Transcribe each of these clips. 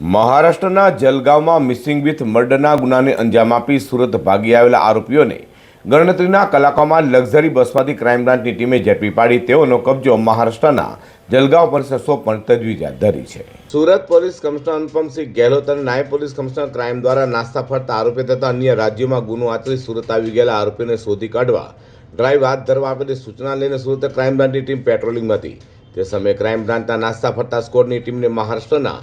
મહારાષ્ટ્રના જલગાંવમાં missing with મર્ડરના ગુનાને અંજામ આપી સુરત ભાગી આવેલા આરોપીઓને ગણતરીના કલાકોમાં લક્ઝરી બસમાંથી ક્રાઇમ બ્રાન્ચની ટીમે ઝડપી પાડી. તેઓનો કબજો મહારાષ્ટ્રના જલગાંવ પરિસર સોંપણ તજવીજ હાથ ધરી છે. સુરત પોલીસ કમિશનર અનુપમસિંહ ગેહલોત અને નાયબ પોલીસ કમિશનર ક્રાઇમ દ્વારા નાસ્તા ફરતા આરોપી તથા અન્ય રાજ્યોમાં ગુનો આચરી સુરત આવી ગયેલા આરોપીઓને શોધી કાઢવા ડ્રાઇવ હાથ ધરવા આપેલી સૂચના લઈને સુરત ક્રાઇમ બ્રાન્ચની ટીમ પેટ્રોલિંગમાં હતી. તે સમયે ક્રાઇમ બ્રાન્ચના નાસ્તા ફરતા સ્કોડની ટીમને મહારાષ્ટ્રના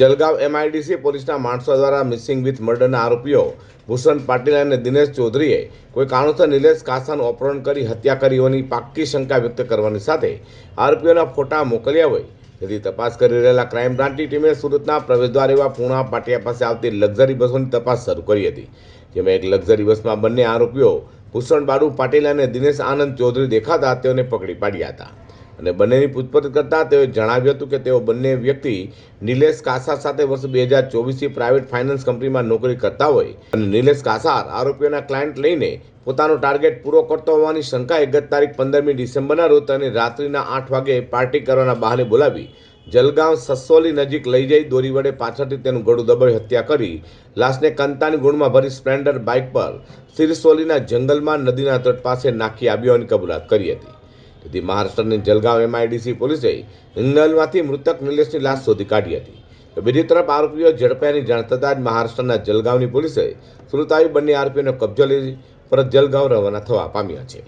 જલગાંવ એમઆઈડીસી પોલીસના માણસો દ્વારા મિસિંગ વિથ મર્ડરના આરોપીઓ ભૂષણ પાટીલ અને દિનેશ ચૌધરીએ કોઈ કારણોસર નિલેશ કાસાનું અપહરણ કરી હત્યા કરી હોવાની પાક્કી શંકા વ્યક્ત કરવાની સાથે આરોપીઓના ફોટા મોકલ્યા હોય તેથી તપાસ કરી રહેલા ક્રાઇમ બ્રાન્ચની ટીમે સુરતના પ્રવેશદ્વાર એવા પૂણા પાટિયા પાસે આવતી લક્ઝરી બસોની તપાસ શરૂ કરી હતી, જેમાં એક લક્ઝરી બસમાં બંને આરોપીઓ ભૂષણ બાડુ પાટીલ અને દિનેશ આનંદ ચૌધરી દેખાતા તેઓને પકડી પાડ્યા હતા. અને બંનેની પૂછપરછ કરતા તેઓએ જણાવ્યું હતું કે તેઓ બંને વ્યક્તિ નિલેશ કાસાર સાથે વર્ષ બે હજાર ચોવીસથી પ્રાઇવેટ ફાઇનાન્સ કંપનીમાં નોકરી કરતા હોય. અને નિલેશ કાસાર આરોપીઓના ક્લાયન્ટ લઈને પોતાનો ટાર્ગેટ પૂરો કરતો હોવાની શંકાએ ગત તારીખ પંદરમી ડિસેમ્બરના રોજ તેને રાત્રિના આઠ વાગે પાર્ટી કરવાના બહાને બોલાવી જલગાંવ સસોલી નજીક લઈ જઈ દોરી વડે પાછળથી તેનું ગળું દબાવી હત્યા કરી લાશને કંતાની ગુણમાં ભરી સ્પ્લેન્ડર બાઇક પર સિરસોલીના જંગલમાં નદીના તટ પાસે નાખી આવ્યો અને કબૂલાત કરી હતી. તેથી મહારાષ્ટ્રની જલગાંવ એમઆઈડીસી પોલીસે હિંગલમાંથી મૃતક નિલેશની લાશ શોધી કાઢી હતી. તો બીજી તરફ આરોપીઓ ઝડપાયાની જાણ થતાં જ મહારાષ્ટ્રના જલગાંવની પોલીસે સુરત બંને આરોપીઓનો કબજો લઈ પરત જલગાંવ રવાના થવા પામ્યા છે.